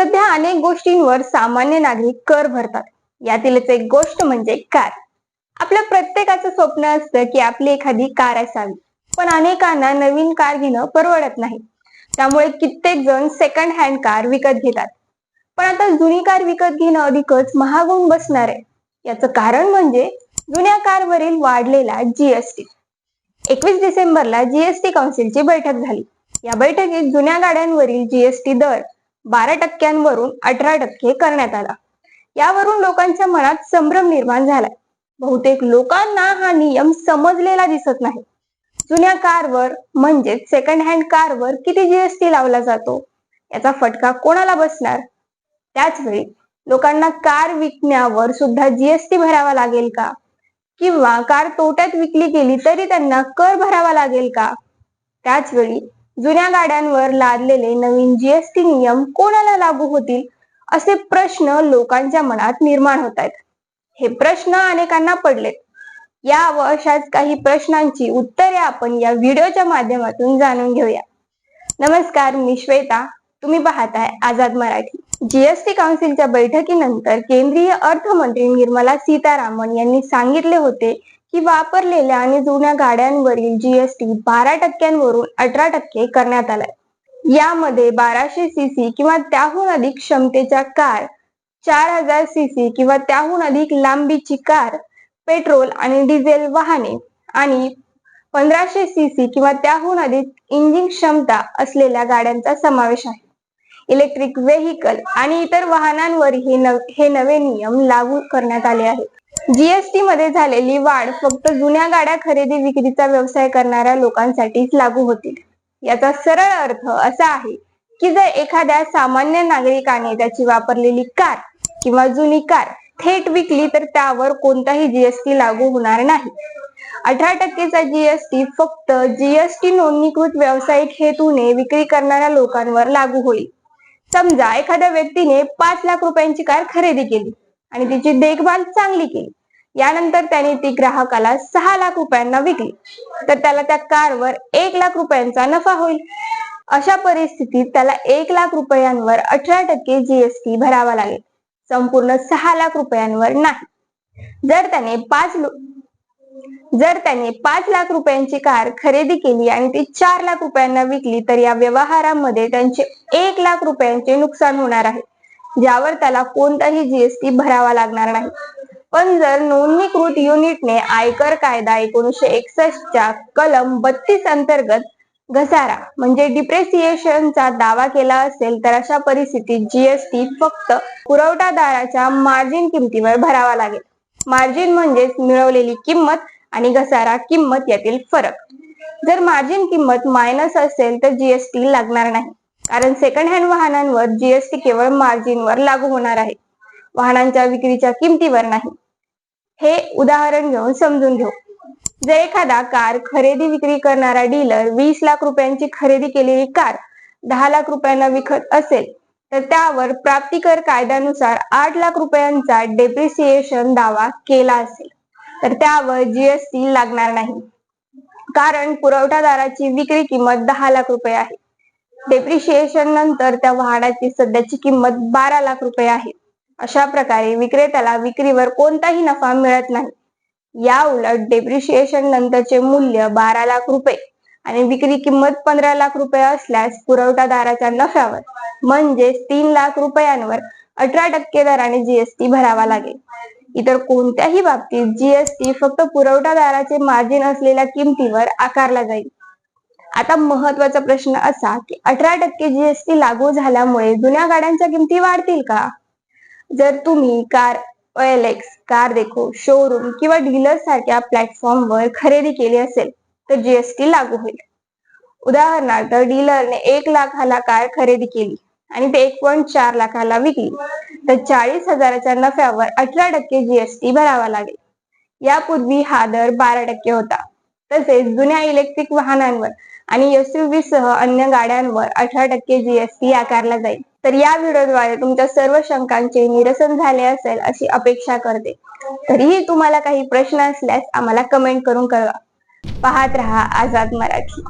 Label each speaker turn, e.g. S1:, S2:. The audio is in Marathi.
S1: सध्या अनेक गोष्टींवर सामान्य नागरिक कर भरतात. यातीलच एक गोष्ट म्हणजे कार. आपल्या प्रत्येकाचं स्वप्न असतं की आपली एखादी कार असावी. पण अनेकांना नवीन कार घेणं परवडत नाही. त्यामुळे कित्येक जण सेकंड हँड कार विकत घेतात. पण आता जुनी कार विकत घेणं अधिकच महाग होऊन बसणार आहे. याचं कारण म्हणजे जुन्या कारवरील वाढलेला जीएसटी एकवीस डिसेंबरला जीएसटी काउन्सिलची बैठक झाली. या बैठकीत जुन्या गाड्यांवरील जीएसटी दर बारा टक्क्यांवरून अठरा टक्के करण्यात आला. यावरून लोकांच्या मनात संभ्रम निर्माण झालाय. बहुतेक लोकांना हा नियम समजलेला दिसत नाही. जुन्या कारवर म्हणजेच सेकंड हँड कारवर किती जीएसटी लावला जातो? याचा फटका कोणाला बसणार? त्याच वेळी लोकांना कार विकण्यावर सुद्धा जीएसटी भरावा लागेल का? किंवा कार तोट्यात विकली गेली तरी त्यांना कर भरावा लागेल का? त्याच वेळी जुन्या गाड्यांवर लादलेले नवीन जीएसटी नियम कोणाला लागू होतील? असे प्रश्न लोकांच्या मनात निर्माण होत आहेत. हे प्रश्न अनेकांना पडलेत. या व अशाच काही प्रश्नांची उत्तरे आपण या व्हिडिओच्या माध्यमातून जाणून घेऊया. नमस्कार मी श्वेता. तुम्ही पाहताय आझाद मराठी. जीएसटी काउन्सिलच्या बैठकीनंतर केंद्रीय अर्थमंत्री निर्मला सीतारामन यांनी सांगितले होते की वापरलेल्या आणि जुन्या गाड्यांवरील जीएसटी बारा टक्क्यांवरून अठरा टक्के करण्यात आलाय. यामध्ये बाराशे सीसी किंवा त्याहून अधिक क्षमतेच्या कार चार हजार सीसी किंवा त्याहून अधिक लांबीची कार पेट्रोल आणि डिझेल वाहने आणि पंधराशे सीसी किंवा त्याहून अधिक इंजिन क्षमता असलेल्या गाड्यांचा समावेश आहे. इलेक्ट्रिक व्हेकल आणि इतर वाहनांवर हे नव हे नवे नियम लागू करण्यात आले आहेत. जीएसटी मध्ये झालेली वाढ फक्त जुन्या गाड्या खरेदी विक्रीचा व्यवसाय करणाऱ्या लोकांसाठीच लागू होतील. याचा सरळ अर्थ असा आहे की जर एखाद्या सामान्य नागरिकाने त्याची वापरलेली कार किंवा जुनी कार थेट विकली तर त्यावर कोणताही जीएसटी लागू होणार नाही. अठरा टक्केचा जीएसटी फक्त जीएसटी नोंदणीकृत व्यावसायिक हेतूने विक्री करणाऱ्या लोकांवर लागू होईल. समजा एखाद्या व्यक्तीने पाच लाख रुपयांची कार खरेदी केली. आणि तिची देखभाल चांगली केली. यानंतर त्याने ती ग्राहकाला सहा लाख रुपयांना विकली. तर त्याला त्या कारवर एक लाख रुपयांचा नफा होईल. अशा परिस्थितीत त्याला एक लाख रुपयांवर अठरा टक्के जीएसटी भरावा लागेल. संपूर्ण सहा लाख रुपयांवर नाही. जर त्याने पाच जर त्याने पाच लाख रुपयांची कार खरेदी केली आणि ती चार लाख रुपयांना विकली तर या व्यवहारामध्ये त्यांचे एक लाख रुपयांचे नुकसान होणार आहे. ज्यावर त्याला कोणताही जीएसटी भरावा लागणार नाही. पण जर नोंदणीकृत युनिटने आयकर कायदा एकोणीशे एकसष्टच्या कलम बत्तीस अंतर्गत घसारा म्हणजे डिप्रेसिएशनचा दावा केला असेल तर अशा परिस्थितीत जीएसटी फक्त पुरवठादाराच्या मार्जिन किमतीवर भरावा लागेल. मार्जिन म्हणजेच मिळवलेली किंमत आणि घसारा किंमत यातील फरक. जर मार्जिन किंमत मायनस असेल तर जीएसटी लागणार नाही. कारण सेकंड हँड वाहनांवर जीएसटी केवळ मार्जिनवर लागू होणार आहे. वाहनांच्या विक्रीच्या किमतीवर नाही. हे उदाहरण घेऊन समजून घेऊ. जर एखादा कार खरेदी विक्री करणारा डीलर वीस लाख रुपयांची खरेदी केलेली कार दहा लाख रुपयांना विकत असेल तर त्यावर प्राप्तिकर कायद्यानुसार आठ लाख रुपयांचा डेप्रिसिएशन दावा केला असेल. तर त्यावर जीएसटी लागणार नाही. कारण पुरवठादाराची विक्री किंमत दहा लाख रुपये आहे. डेप्रिशिएशन नंतर त्या वाहनाची सध्याची किंमत बारा लाख रुपये आहे. अशा प्रकारे विक्रेत्याला विक्रीवर कोणताही नफा मिळत नाही. या उलट डेप्रिशिएशन नंतरचे मूल्य बारा लाख रुपये आणि विक्री किंमत पंधरा लाख रुपये असल्यास पुरवठादाराच्या नफ्यावर म्हणजेच तीन लाख रुपयांवर अठरा टक्के दराने जीएसटी भरावा लागेल. इतर कोणत्याही बाबतीत जीएसटी फक्त पुरवठादाराचे मार्जिन असलेल्या किमतीवर आकारला जाईल. आता महत्त्वाचा प्रश्न असा की अठरा टक्के जीएसटी लागू झाल्यामुळे जुन्या गाड्यांच्या किमती वाढतील का? जर तुम्ही car OLX car Dekho showroom किंवा डीलर सारख्या प्लॅटफॉर्मवर खरेदी केली असेल तर जीएसटी लागू होईल. उदाहरणार्थ डीलरने एक लाखाला कार खरेदी केली आणि ते एक पॉईंट चार लाखाला विकली तर चाळीस हजाराच्या नफ्यावर अठरा टक्के जीएसटी भरावा लागेल. यापूर्वी हा दर बारा टक्के होता. तसेच जुन्या इलेक्ट्रिक वाहनांवर आणि एसयूव्ही सह अन्य गाड्यांवर अठरा टक्के जीएसटी आकारला जाईल. तर या व्हिडिओद्वारे तुमच्या सर्व शंकांचे निरसन झाले असेल अशी अपेक्षा करते. तरीही तुम्हाला काही प्रश्न असल्यास आम्हाला कमेंट करून कळवा. पाहत रहा आझाद मराठी.